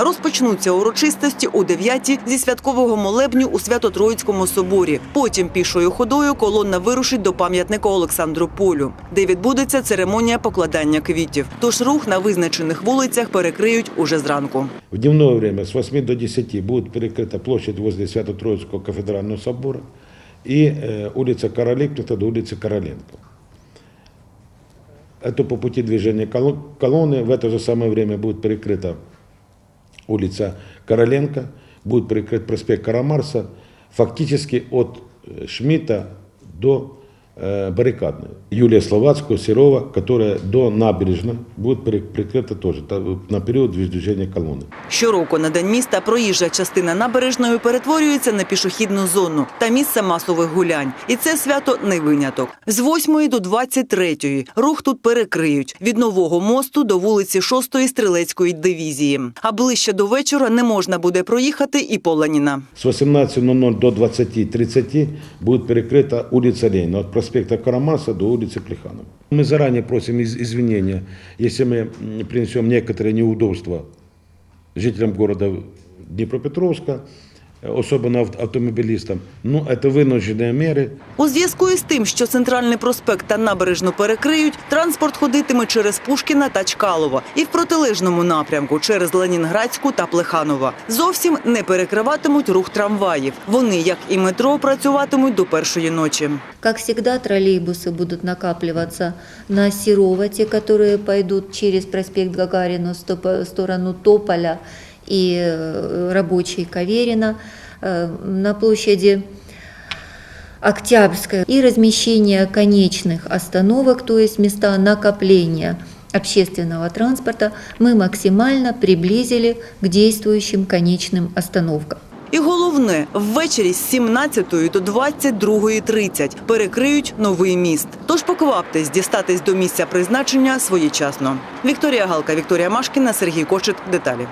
Розпочнуться урочистості о 9 зі святкового молебню у Свято-Троїцькому соборі. Потім пішою ходою колона вирушить до пам'ятника Олександру Полю, де відбудеться церемонія покладання квітів. Тож рух на визначених вулицях перекриють уже зранку. В дневное время с 8 до 10 будет перекрыта площадь возле Свято-Троицкого кафедрального собора и э, улица Королевкина до улицы Короленко. Это по пути движения коло- колонны. В это же самое время будет перекрыта улица Короленко, будет прикрыт проспект Карамарса, фактически от э, Шмидта до э, баррикадной. Юлия Словацкого, Серова, которая до набережной, будет пере- перекрыта тоже та- на период движения колонны. Щороку на день міста проїжджа частина набережної перетворюється на пішохідну зону та місце масових гулянь. І це свято не виняток. З 8 до 23 рух тут перекриють від нового мосту до вулиці 6 стрілецької дивізії. А ближче до вечора не можна буде проїхати і по Леніна. С 18.00 до 20.30 будет перекрыта улица Ленина от проспекта Карамаса до улицы Плеханова. Мы заранее просим из- извинения, если мы м, принесем некоторые неудобства жителям города Днепропетровска, э, особенно ав- автомобилистам. Ну, это вынужденные меры. У зв'язку із тим, що центральний проспект та набережну перекриють, транспорт ходитиме через Пушкіна та Чкалова і в протилежному напрямку через Ленінградську та Плеханова. Зовсім не перекриватимуть рух трамваїв. Вони, як і метро, працюватимуть до першої ночі. Как всегда, троллейбусы будут накапливаться на Серова, те, которые пойдут через проспект Гагарина в стоп- в сторону Тополя и э, рабочей Каверина э, на площади Октябрьская и размещение конечных остановок, то есть места накопления общественного транспорта, мы максимально приблизили к действующим конечным остановкам. І головне, ввечері з 17 до 22.30 перекриють новий міст. Тож покваптесь дістатись до місця призначення своєчасно. Вікторія Галка, Вікторія Машкіна, Сергій Кочет. Деталі.